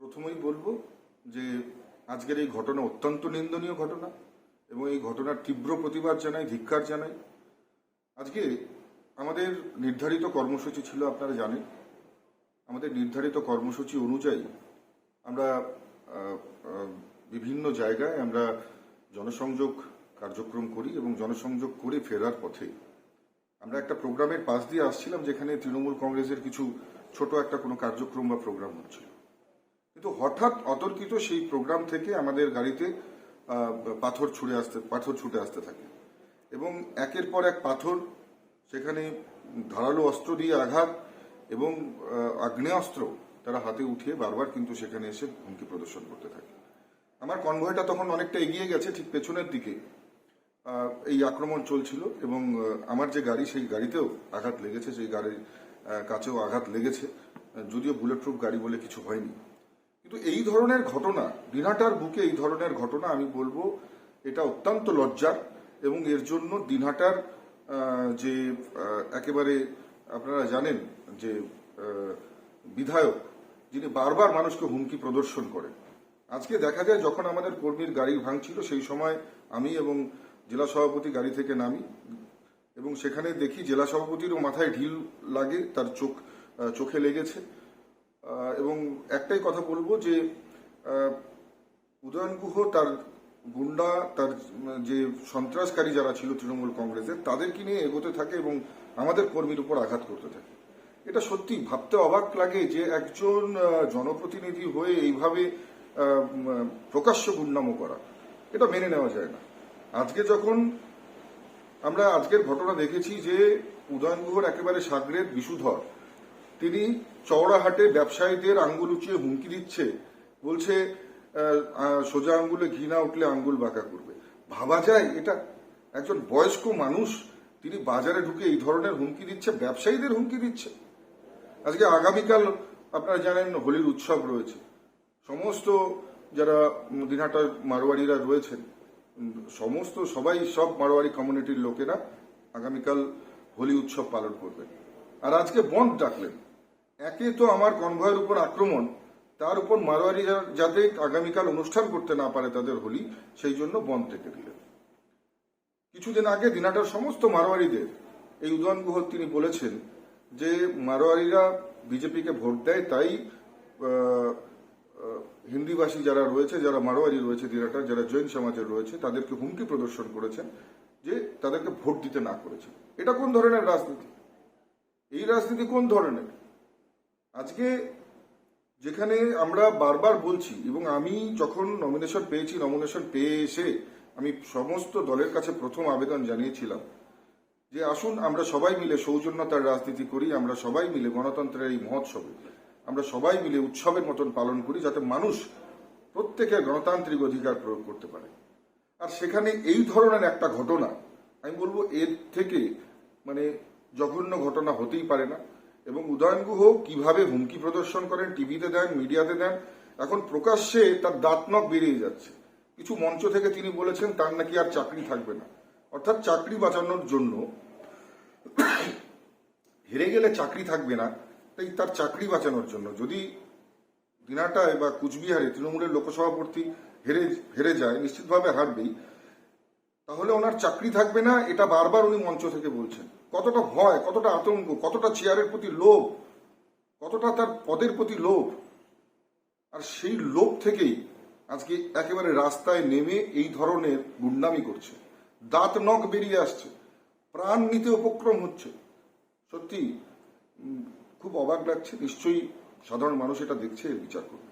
প্রথমেই বলব যে আজকের এই ঘটনা অত্যন্ত নিন্দনীয় ঘটনা এবং এই ঘটনার তীব্র প্রতিবাদ জানাই ধিক্ষার জানাই। আজকে আমাদের নির্ধারিত কর্মসূচি ছিল, আপনারা জানেন। আমাদের নির্ধারিত কর্মসূচি অনুযায়ী আমরা বিভিন্ন জায়গায় আমরা জনসংযোগ কার্যক্রম করি এবং জনসংযোগ করে ফেরার পথে আমরা একটা প্রোগ্রামের পাশ দিয়ে আসছিলাম, যেখানে তৃণমূল কংগ্রেসের কিছু ছোট একটা কোনো কার্যক্রম বা প্রোগ্রাম হচ্ছিল। কিন্তু হঠাৎ অতর্কিত সেই প্রোগ্রাম থেকে আমাদের গাড়িতে পাথর ছুঁড়ে আসতে, পাথর ছুটে আসতে থাকে। এবং একের পর এক পাথর সেখানে ধারালো অস্ত্র দিয়ে আঘাত এবং আগ্নেয়াস্ত্র তারা হাতে উঠিয়ে বারবার কিন্তু সেখানে এসে হুমকি প্রদর্শন করতে থাকে। আমার কনভয়টা তখন অনেকটা এগিয়ে গেছে ঠিক পেছনের দিকে। এই আক্রমণ চলছিল এবং আমার যে গাড়ি সেই গাড়িতেও আঘাত লেগেছে, সেই গাড়ির কাছেও আঘাত লেগেছে। যদিও বুলেট প্রুফ গাড়ি বলে কিছু হয়নি। কিন্তু এই ধরনের ঘটনা দিনহাটার বুকে এই ধরনের ঘটনা আমি বলব, এটা অত্যন্ত লজ্জার এবং এর জন্য দিনহাটার যে একেবারে আপনারা জানেন যে বিধায়ক, যিনি বারবার মানুষকে হুমকি প্রদর্শন করেন। আজকে দেখা যায় যখন আমাদের কর্মীর গাড়ি ভাঙছিল, সেই সময় আমি এবং জেলা সভাপতি গাড়ি থেকে নামি এবং সেখানে দেখি জেলা সভাপতিরও মাথায় ঢিল লাগে, তার চোখ চোখে লেগেছে। এবং একটাই কথা বলব যে উদয়ন গুহ তার গুন্ডা, তার যে সন্ত্রাসকারী যারা ছিল তৃণমূল কংগ্রেসের, তাদেরকে নিয়ে এগোতে থাকে এবং আমাদের কর্মীর উপর আঘাত করতে থাকে। এটা সত্যি ভাবতে অবাক লাগে যে একজন জনপ্রতিনিধি হয়ে এইভাবে প্রকাশ্য গুন্ডামো করা, এটা মেনে নেওয়া যায় না। আজকে যখন আমরা আজকের ঘটনা দেখেছি যে উদয়ন গুহর একেবারে সাগরের বিশুধর তিনি চওড়াহাটে ব্যবসায়ীদের আঙ্গুল উঁচিয়ে হুমকি দিচ্ছে। বলছে সোজা আঙ্গুলে ঘি না উঠলে আঙ্গুল বাঁকা করবে। ভাবা যায়, এটা একজন বয়স্ক মানুষ, তিনি বাজারে ঢুকে এই ধরনের হুমকি দিচ্ছে, ব্যবসায়ীদের হুমকি দিচ্ছে। আজকে আগামীকাল আপনারা জানেন হোলির উৎসব রয়েছে। সমস্ত যারা দিনহাটার মারোয়াড়িরা রয়েছেন, সমস্ত সবাই, সব মারোয়াড়ি কমিউনিটির লোকেরা আগামীকাল হোলি উৎসব পালন করবেন। আর আজকে বন্ধ ডাকলেন। একে তো আমার কনভয়ের উপর আক্রমণ, তার উপর মারোয়ারি যাতে আগামীকাল অনুষ্ঠান করতে না পারে তাদের হোলি, সেই জন্য বন্ধ থেকে দিলেন। কিছুদিন আগে দিনাটার সমস্ত মারোয়ারিদের, এই উদয়ন গুহ তিনি বলেছেন যে মারোয়ারিরা বিজেপিকে ভোট দেয়, তাই হিন্দিভাষী যারা রয়েছে, যারা মারোয়ারি রয়েছে দিনাটার যারা জৈন সমাজের রয়েছে, তাদেরকে হুমকি প্রদর্শন করেছেন যে তাদেরকে ভোট দিতে না করেছে। এটা কোন ধরনের রাজনীতি? এই রাজনীতি কোন ধরনের? আজকে যেখানে আমরা বারবার বলছি এবং আমি যখন নমিনেশন পেয়েছি নমিনেশন পেয়ে এসে আমি সমস্ত দলের কাছে প্রথম আবেদন জানিয়েছিলাম যে আসুন আমরা সবাই মিলে সৌজন্যতার রাজনীতি করি, আমরা সবাই মিলে গণতন্ত্রের এই মহোৎসবে, আমরা সবাই মিলে উৎসবের মতন পালন করি যাতে মানুষ প্রত্যেকের গণতান্ত্রিক অধিকার প্রয়োগ করতে পারে। আর সেখানে এই ধরনের একটা ঘটনা, আমি বলব এর থেকে মানে জঘন্য ঘটনা হতেই পারে না। এবং উদয়ন গুহ কীভাবে হুমকি প্রদর্শন করেন, টিভিতে দেন, মিডিয়াতে দেন, এখন প্রকাশ্যে তার দাঁতনক বেরিয়ে যাচ্ছে। কিছু মঞ্চ থেকে তিনি বলেছেন, তার নাকি আর চাকরি থাকবে না। অর্থাৎ চাকরি বাঁচানোর জন্য হেরে গেলে চাকরি থাকবে না, তাই তার চাকরি বাঁচানোর জন্য। যদি দিনাটায় বা কুচবিহারে তৃণমূলের লোকসভাপতি হেরে হেরে যায়, নিশ্চিতভাবে হারবেই। তাহলে ওনার চাকরি থাকবে না, এটা বারবার উনি মঞ্চ থেকে বলছেন। কতটা ভয়, কতটা আতঙ্ক, কতটা চেয়ারের প্রতি লোভ, কতটা তার পদের প্রতি লোভ। আর সেই লোভ থেকেই আজকে একেবারে রাস্তায় নেমে এই ধরনের গুন্ডামি করছে। দাঁত নখ বেরিয়ে আসছে। প্রাণ নিতে উপক্রম হচ্ছে। সত্যি খুব অবাক লাগছে। নিশ্চয়ই সাধারণ মানুষ এটা দেখছে, বিচার করবে।